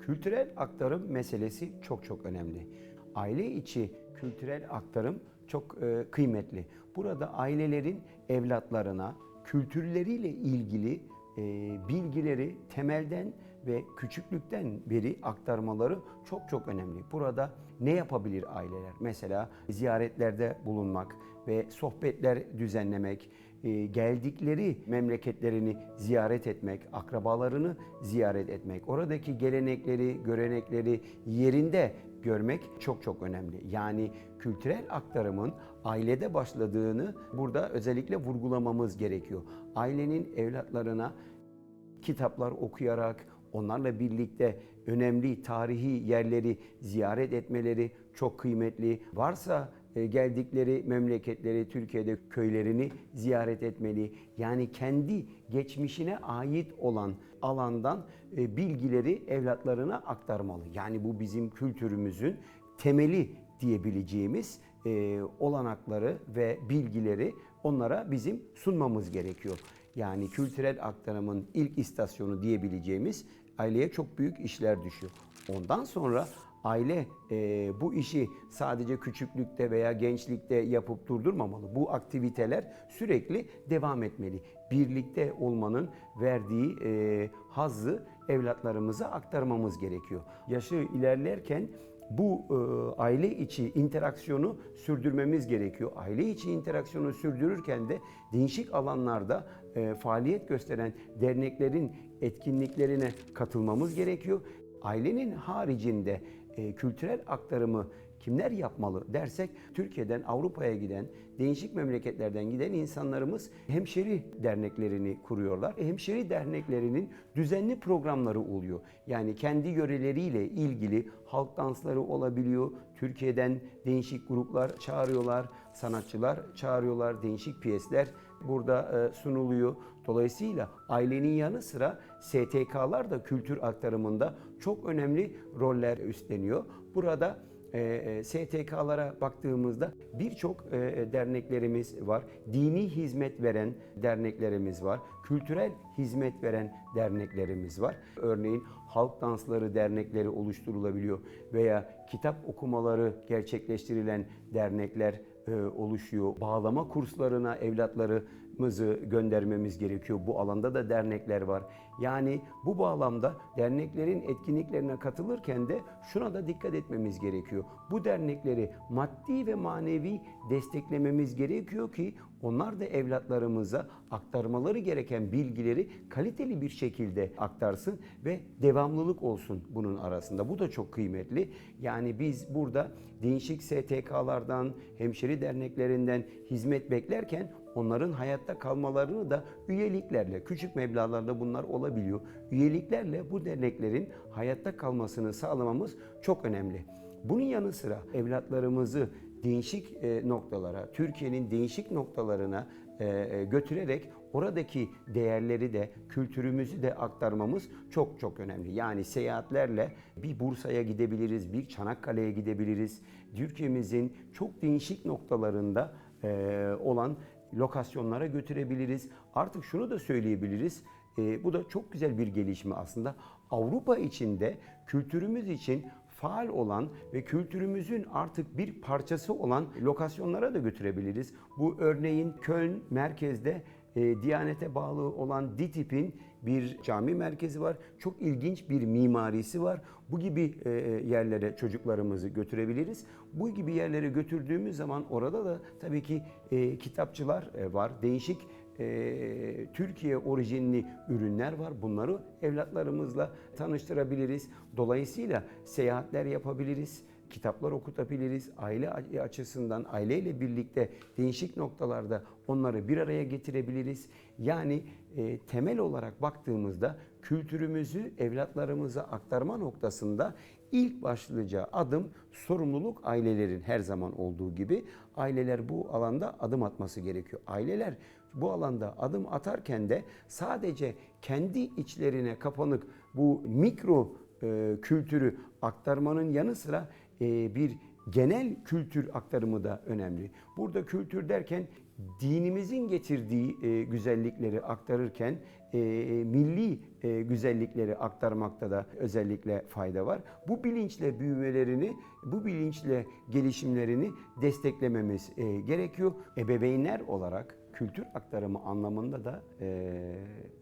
Kültürel aktarım meselesi çok çok önemli. Aile içi kültürel aktarım çok e, kıymetli. Burada ailelerin evlatlarına kültürleriyle ilgili e, bilgileri temelden ve küçüklükten beri aktarmaları çok çok önemli. Burada ne yapabilir aileler? Mesela ziyaretlerde bulunmak ve sohbetler düzenlemek, e, geldikleri memleketlerini ziyaret etmek, akrabalarını ziyaret etmek, oradaki gelenekleri, görenekleri yerinde görmek çok çok önemli. Yani kültürel aktarımın ailede başladığını burada özellikle vurgulamamız gerekiyor. Ailenin evlatlarına kitaplar okuyarak, onlarla birlikte önemli tarihi yerleri ziyaret etmeleri çok kıymetli. Varsa geldikleri memleketleri, Türkiye'de köylerini ziyaret etmeli. Yani kendi geçmişine ait olan alandan e, bilgileri evlatlarına aktarmalı. Yani bu bizim kültürümüzün temeli diyebileceğimiz e, olanakları ve bilgileri onlara bizim sunmamız gerekiyor. Yani kültürel aktarımın ilk istasyonu diyebileceğimiz aileye çok büyük işler düşüyor. Ondan sonra aile e, bu işi sadece küçüklükte veya gençlikte yapıp durdurmamalı. Bu aktiviteler sürekli devam etmeli. Birlikte olmanın verdiği e, hazzı evlatlarımıza aktarmamız gerekiyor. Yaşı ilerlerken bu e, aile içi interaksiyonu sürdürmemiz gerekiyor. Aile içi interaksiyonu sürdürürken de değişik alanlarda e, faaliyet gösteren derneklerin etkinliklerine katılmamız gerekiyor. Ailenin haricinde e, kültürel aktarımı kimler yapmalı dersek Türkiye'den Avrupa'ya giden, değişik memleketlerden giden insanlarımız hemşeri derneklerini kuruyorlar. Hemşeri derneklerinin düzenli programları oluyor. Yani kendi yöreleriyle ilgili halk dansları olabiliyor. Türkiye'den değişik gruplar çağırıyorlar, sanatçılar çağırıyorlar, değişik piyesler burada e, sunuluyor. Dolayısıyla ailenin yanı sıra STK'lar da kültür aktarımında çok önemli roller üstleniyor. Burada e, e, STK'lara baktığımızda birçok derneklerimiz var. Dini hizmet veren derneklerimiz var. Kültürel hizmet veren derneklerimiz var. Örneğin halk dansları dernekleri oluşturulabiliyor veya kitap okumaları gerçekleştirilen dernekler oluşuyor. Bağlama kurslarına evlatlarımızı göndermemiz gerekiyor. Bu alanda da dernekler var. Yani bu bağlamda derneklerin etkinliklerine katılırken de şuna da dikkat etmemiz gerekiyor. Bu dernekleri maddi ve manevi desteklememiz gerekiyor ki onlar da evlatlarımıza aktarmaları gereken bilgileri kaliteli bir şekilde aktarsın ve devamlılık olsun bunun arasında. Bu da çok kıymetli. Yani biz burada değişik STK'lardan, hemşeri derneklerinden hizmet beklerken onların hayatta kalmalarını da üyeliklerle, küçük meblağlarla bunlar olabiliyor. Üyeliklerle bu derneklerin hayatta kalmasını sağlamamız çok önemli. Bunun yanı sıra evlatlarımızı değişik e, noktalara, Türkiye'nin değişik noktalarına e, e, götürerek oradaki değerleri de, kültürümüzü de aktarmamız çok çok önemli. Yani seyahatlerle bir Bursa'ya gidebiliriz, bir Çanakkale'ye gidebiliriz. Türkiye'mizin çok değişik noktalarında olan lokasyonlara götürebiliriz. Artık şunu da söyleyebiliriz. E, bu da çok güzel bir gelişme aslında. Avrupa içinde kültürümüz için faal olan ve kültürümüzün artık bir parçası olan lokasyonlara da götürebiliriz. Bu örneğin Köln merkezde e, Diyanete bağlı olan DİTİB'in bir cami merkezi var. Çok ilginç bir mimarisi var. Bu gibi e, yerlere çocuklarımızı götürebiliriz. Bu gibi yerlere götürdüğümüz zaman orada da tabii ki e, kitapçılar e, var. Değişik e, Türkiye orijinli ürünler var. Bunları evlatlarımızla tanıştırabiliriz. Dolayısıyla seyahatler yapabiliriz kitaplar okutabiliriz. Aile açısından aileyle birlikte değişik noktalarda onları bir araya getirebiliriz. Yani e, temel olarak baktığımızda kültürümüzü evlatlarımıza aktarma noktasında ilk başlıca adım sorumluluk ailelerin her zaman olduğu gibi aileler bu alanda adım atması gerekiyor. Aileler bu alanda adım atarken de sadece kendi içlerine kapanık bu mikro e, kültürü aktarmanın yanı sıra bir genel kültür aktarımı da önemli. Burada kültür derken dinimizin getirdiği e, güzellikleri aktarırken e, milli e, güzellikleri aktarmakta da özellikle fayda var. Bu bilinçle büyümelerini, bu bilinçle gelişimlerini desteklememiz e, gerekiyor. Ebeveynler olarak kültür aktarımı anlamında da e,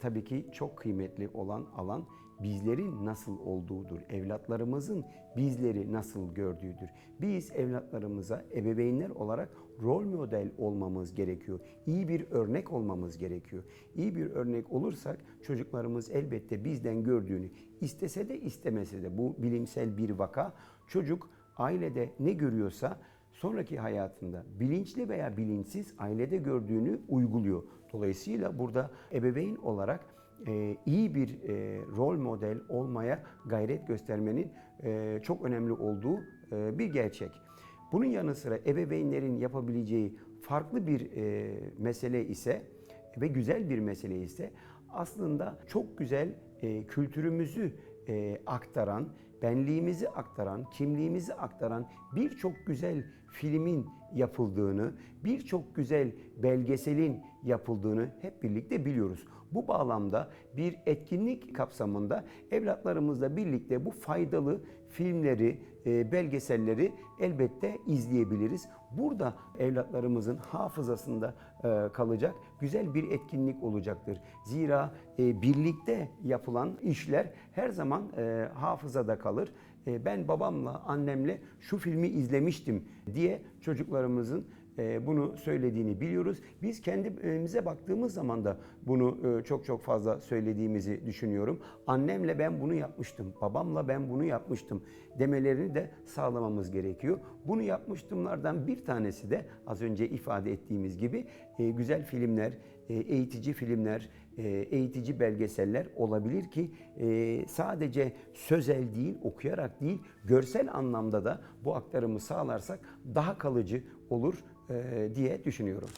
tabii ki çok kıymetli olan alan bizlerin nasıl olduğudur. Evlatlarımızın bizleri nasıl gördüğüdür. Biz evlatlarımıza ebeveynler olarak rol model olmamız gerekiyor. İyi bir örnek olmamız gerekiyor. İyi bir örnek olursak çocuklarımız elbette bizden gördüğünü istese de istemese de bu bilimsel bir vaka. Çocuk ailede ne görüyorsa sonraki hayatında bilinçli veya bilinçsiz ailede gördüğünü uyguluyor. Dolayısıyla burada ebeveyn olarak e, iyi bir e, rol model olmaya gayret göstermenin e, çok önemli olduğu bir gerçek. Bunun yanı sıra ebeveynlerin yapabileceği farklı bir mesele ise ve güzel bir mesele ise aslında çok güzel kültürümüzü aktaran, benliğimizi aktaran, kimliğimizi aktaran birçok güzel filmin yapıldığını, birçok güzel belgeselin yapıldığını hep birlikte biliyoruz. Bu bağlamda bir etkinlik kapsamında evlatlarımızla birlikte bu faydalı filmleri, e, belgeselleri elbette izleyebiliriz. Burada evlatlarımızın hafızasında e, kalacak güzel bir etkinlik olacaktır. Zira e, birlikte yapılan işler her zaman hafızada kalır. Ben babamla, annemle şu filmi izlemiştim diye çocuklarımızın bunu söylediğini biliyoruz. Biz kendimize baktığımız zaman da bunu e, çok çok fazla söylediğimizi düşünüyorum. Annemle ben bunu yapmıştım, babamla ben bunu yapmıştım demelerini de sağlamamız gerekiyor. Bunu yapmıştımlardan bir tanesi de az önce ifade ettiğimiz gibi e, güzel filmler, eğitici filmler, eğitici belgeseller olabilir ki sadece sözel değil, okuyarak değil, görsel anlamda da bu aktarımı sağlarsak daha kalıcı olur diye düşünüyorum.